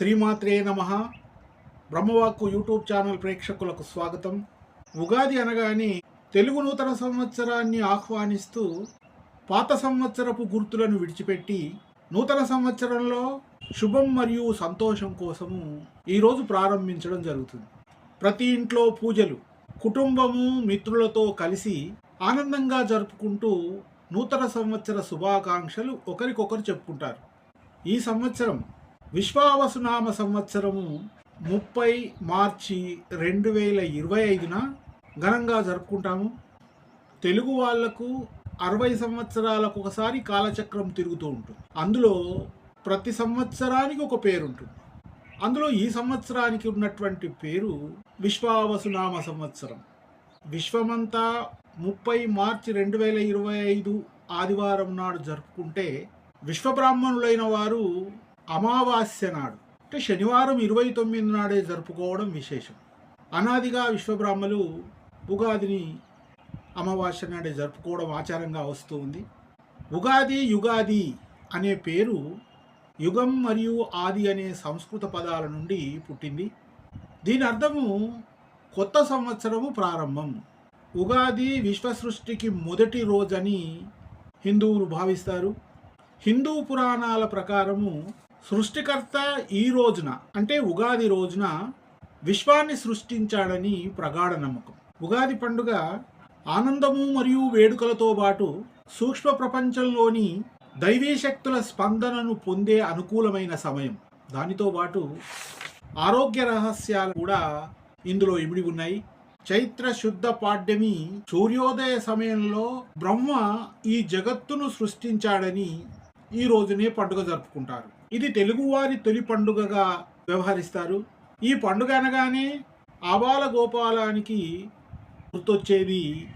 శ్రీమాత్రే నమ. బ్రహ్మవాక్కు YouTube channel ప్రేక్షకులకు స్వాగతం. ఉగాది అనగానే తెలుగు నూతన సంవత్సరాన్ని ఆహ్వానిస్తూ పాత సంవత్సరపు గుర్తులను విడిచిపెట్టి నూతన సంవత్సరంలో శుభం మరియు సంతోషం కోసము ఈరోజు ప్రారంభించడం జరుగుతుంది. ప్రతి ఇంట్లో పూజలు కుటుంబము మిత్రులతో కలిసి ఆనందంగా జరుపుకుంటూ నూతన సంవత్సర శుభాకాంక్షలు ఒకరికొకరు చెప్పుకుంటారు. ఈ సంవత్సరం విశ్వావసునామ సంవత్సరము ముప్పై మార్చి రెండు వేల ఇరవై ఐదున ఘనంగా జరుపుకుంటాము. తెలుగు వాళ్ళకు అరవై సంవత్సరాలకు ఒకసారి కాలచక్రం తిరుగుతూ ఉంటుంది. అందులో ప్రతి సంవత్సరానికి ఒక పేరు ఉంటుంది. అందులో ఈ సంవత్సరానికి ఉన్నటువంటి పేరు విశ్వావసునామ సంవత్సరం. విశ్వమంతా ముప్పై మార్చి రెండు వేల ఇరవై ఐదు ఆదివారం నాడు జరుపుకుంటే విశ్వబ్రాహ్మణులైన వారు అమావాస్య నాడు అంటే శనివారం ఇరవై తొమ్మిది నాడే జరుపుకోవడం విశేషం. అనాదిగా విశ్వబ్రాహ్మలు ఉగాదిని అమావాస్య నాడే జరుపుకోవడం ఆచారంగా వస్తూ ఉంది. ఉగాది యుగాది అనే పేరు యుగం మరియు ఆది అనే సంస్కృత పదాల నుండి పుట్టింది. దీని అర్థము కొత్త సంవత్సరము ప్రారంభం. ఉగాది విశ్వసృష్టికి మొదటి రోజని హిందువులు భావిస్తారు. హిందూ పురాణాల ప్రకారము సృష్టికర్త ఈ రోజున అంటే ఉగాది రోజున విశ్వాన్ని సృష్టించాడని ప్రగాఢ నమ్మకం. ఉగాది పండుగ ఆనందము మరియు వేడుకలతో పాటు సూక్ష్మ ప్రపంచంలోని దైవీ శక్తుల స్పందనను పొందే అనుకూలమైన సమయం. దానితో పాటు ఆరోగ్య రహస్యాలు కూడా ఇందులో ఇమిడి ఉన్నాయి. చైత్ర శుద్ధ పాడ్యమి సూర్యోదయ సమయంలో బ్రహ్మ ఈ జగత్తును సృష్టించాడని ఈ రోజునే పండుగ జరుపుకుంటారు. ఇది తెలుగువారి తొలి పండుగగా వ్యవహరిస్తారు. ఈ పండుగ అనగానే ఆబాల గోపాలానికి గుర్తొచ్చేది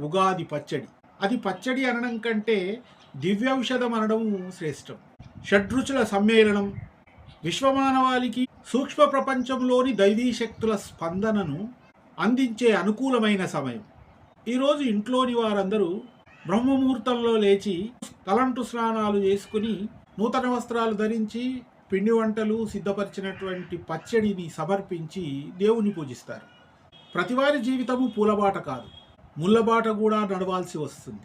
ఉగాది పచ్చడి. అది పచ్చడి అనడం కంటే దివ్యౌషధం అనడం శ్రేష్టం. షడ్రుచుల సమ్మేళనం విశ్వమానవాళికి సూక్ష్మ ప్రపంచంలోని దైవీ శక్తుల స్పందనను అందించే అనుకూలమైన సమయం. ఈరోజు ఇంట్లోని వారందరూ బ్రహ్మముహూర్తంలో లేచి తలంటు స్నానాలు చేసుకుని నూతన వస్త్రాలు ధరించి పిండి వంటలు సిద్ధపరిచినటువంటి పచ్చడిని సమర్పించి దేవుని పూజిస్తారు. ప్రతివారి జీవితము పూలబాట కాదు ముళ్ళబాట కూడా నడవాల్సి వస్తుంది.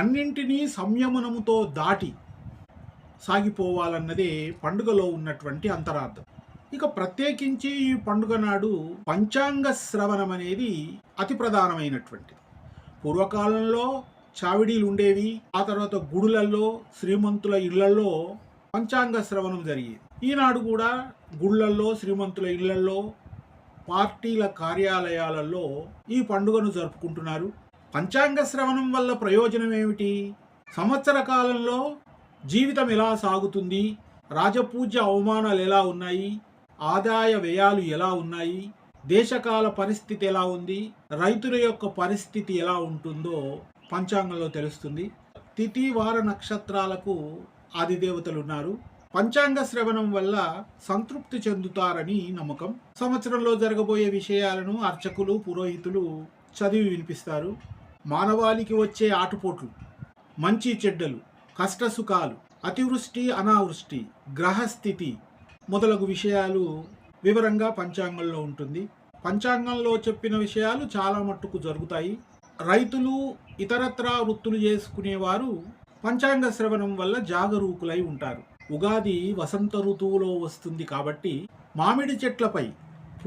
అన్నింటినీ సంయమనముతో దాటి సాగిపోవాలన్నదే పండుగలో ఉన్నటువంటి అంతరార్థం. ఇక ప్రత్యేకించి ఈ పండుగ నాడు పంచాంగ శ్రవణం అనేది అతి ప్రధానమైనటువంటిది. పూర్వకాలంలో చావిడీలు ఉండేవి ఆ తర్వాత గుడులలో శ్రీమంతుల ఇళ్ళలో పంచాంగ శ్రవణం జరిగేది. ఈనాడు కూడా గుళ్ళల్లో శ్రీమంతుల ఇళ్ళలో పార్టీల కార్యాలయాలలో ఈ పండుగను జరుపుకుంటున్నారు. పంచాంగ శ్రవణం వల్ల ప్రయోజనం ఏమిటి? సంవత్సర కాలంలో జీవితం ఎలా సాగుతుంది? రాజపూజ్య అవమానాలు ఎలా ఉన్నాయి? ఆదాయ వ్యయాలు ఎలా ఉన్నాయి? దేశకాల పరిస్థితి ఎలా ఉంది? రైతుల యొక్క పరిస్థితి ఎలా ఉంటుందో పంచాంగంలో తెలుస్తుంది. తిథి వార నక్షత్రాలకు ఆదిదేవతలు ఉన్నారు పంచాంగ శ్రవణం వల్ల సంతృప్తి చెందుతారని నమ్మకం. సంవత్సరంలో జరగబోయే విషయాలను అర్చకులు పురోహితులు చదివి వినిపిస్తారు. మానవాళికి వచ్చే ఆటుపోట్లు మంచి చెడ్డలు కష్టసుఖాలు అతివృష్టి అనావృష్టి గ్రహస్థితి మొదలగు విషయాలు వివరంగా పంచాంగంలో ఉంటుంది. పంచాంగంలో చెప్పిన విషయాలు చాలా మట్టుకు జరుగుతాయి. రైతులు ఇతరత్రా వృత్తులు చేసుకునేవారు పంచాంగ శ్రవణం వల్ల జాగరూకులై ఉంటారు. ఉగాది వసంత ఋతువులో వస్తుంది కాబట్టి మామిడి చెట్లపై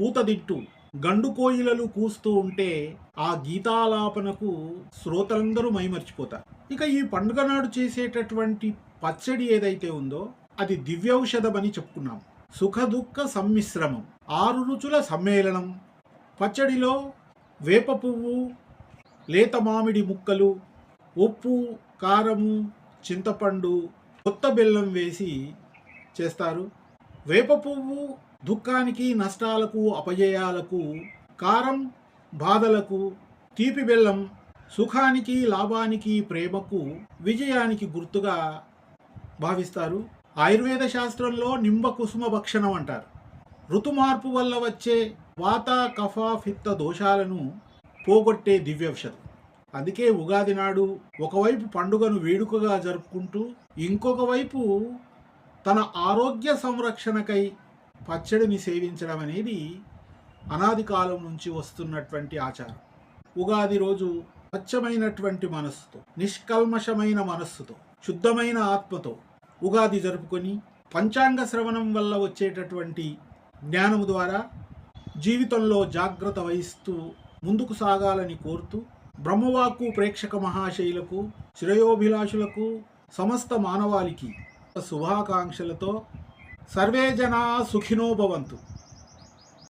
పూతదిట్టు గండు కోయిలలు కూస్తూ ఉంటే ఆ గీతాలాపనకు శ్రోతలందరూ మైమర్చిపోతారు. ఇక ఈ పండుగ నాడు చేసేటటువంటి పచ్చడి ఏదైతే ఉందో అది దివ్యౌషధమని చెప్పుకున్నాం. సుఖ దుఃఖ సమ్మిశ్రమం ఆరు రుచుల సమ్మేళనం. పచ్చడిలో వేప పువ్వు లేత మామిడి ముక్కలు ఉప్పు కారము చింతపండు కొత్త బెల్లం వేసి చేస్తారు. వేప పువ్వు దుఃఖానికి నష్టాలకు అపజయాలకు కారం బాధలకు తీపి బెల్లం సుఖానికి లాభానికి ప్రేమకు విజయానికి గుర్తుగా భావిస్తారు. ఆయుర్వేద శాస్త్రంలో నింబ కుసుమ భక్షణం అంటారు. ఋతుమార్పు వల్ల వచ్చే వాత కఫ ఫిత్త దోషాలను పోగొట్టే దివ్యౌషధం. అందుకే ఉగాది నాడు ఒకవైపు పండుగను వేడుకగా జరుపుకుంటూ ఇంకొక వైపు తన ఆరోగ్య సంరక్షణకై పచ్చడిని సేవించడం అనేది అనాది కాలం నుంచి వస్తున్నటువంటి ఆచారం. ఉగాది రోజు స్వచ్ఛమైనటువంటి మనస్సుతో నిష్కల్మషమైన మనస్సుతో శుద్ధమైన ఆత్మతో ఉగాది జరుపుకొని పంచాంగ శ్రవణం వల్ల వచ్చేటటువంటి జ్ఞానము ద్వారా జీవితంలో జాగ్రత్త వహిస్తూ ముందుకు సాగాలని కోరుతూ బ్రహ్మవాక్కు ప్రేక్షక మహాశైలకు శ్రేయోభిలాషులకు సమస్త మానవాళికి శుభాకాంక్షలతో సర్వే జనా సుఖినో భవంతు.